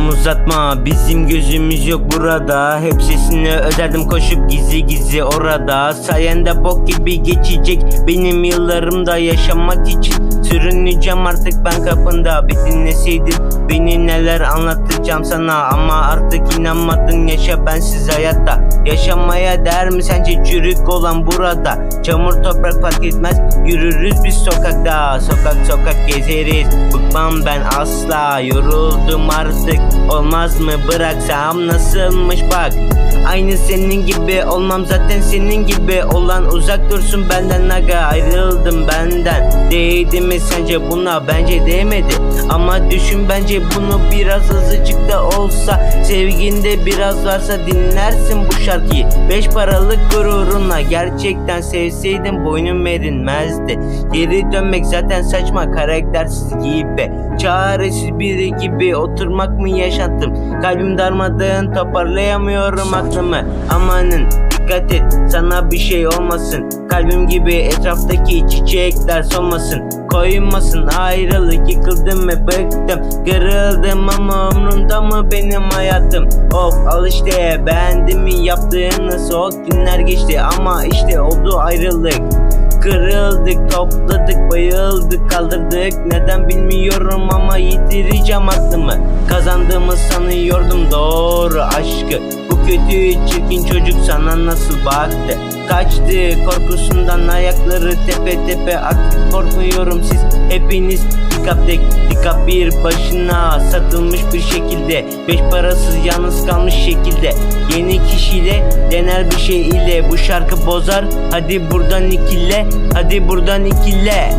Uzatma. Bizim gözümüz yok burada. Hep sesini öderdim koşup gizli gizli orada. Sayende bok gibi geçecek benim yıllarımda yaşamak için Sürüneceğim artık ben kapında. Bir dinleseydin beni neler anlatacağım sana. Ama artık inanmadın yaşa bensiz hayatta. Yaşamaya değer mi sence? Çürük olan burada. Çamur toprak fark etmez yürürüz biz sokakta. Sokak sokak gezeriz bıkmam ben asla. Yoruldum artık olmaz mı? Bıraksam nasılmış bak. Aynı senin gibi olmam zaten senin gibi. Olan uzak dursun benden aga ayrıldım benden. Değdi mi sence buna bence değmedi? Ama düşün bence bunu biraz azıcık da olsa Sevginde biraz varsa dinlersin bu şarkıyı. Beş paralık gururunla gerçekten sevseydin boynum erinmezdi. Geri dönmek zaten saçma karaktersiz gibi. Çaresiz biri gibi oturmak mı yaşantım Kalbim darmadağın toparlayamıyorum aklımı. Amanın dikkat et sana bir şey olmasın. Kalbim gibi etraftaki çiçekler solmasın Koymasın. Ayrılık yıkıldım ve bıktım. Kırıldım ama umrunda mı benim hayatım? Of al işte beğendim mi yaptığını soğuk günler geçti Ama işte oldu ayrılık. Kırıldık, topladık, bayıldık, kaldırdık. Neden bilmiyorum ama yitireceğim aklımı. Kazandığımı sanıyordum doğru aşkı. Bu kötü çirkin çocuk sana nasıl baktı Kaçtı. Korkusundan ayakları tepe tepe aktı. Korkuyorum siz hepiniz. Dikkat tek dikkat bir başına Satılmış bir şekilde. Beş parasız yalnız kalmış şekilde. Yeni kişiyle dener bir şey ile. Bu şarkı bozar. Hadi buradan ikile Hadi buradan ikile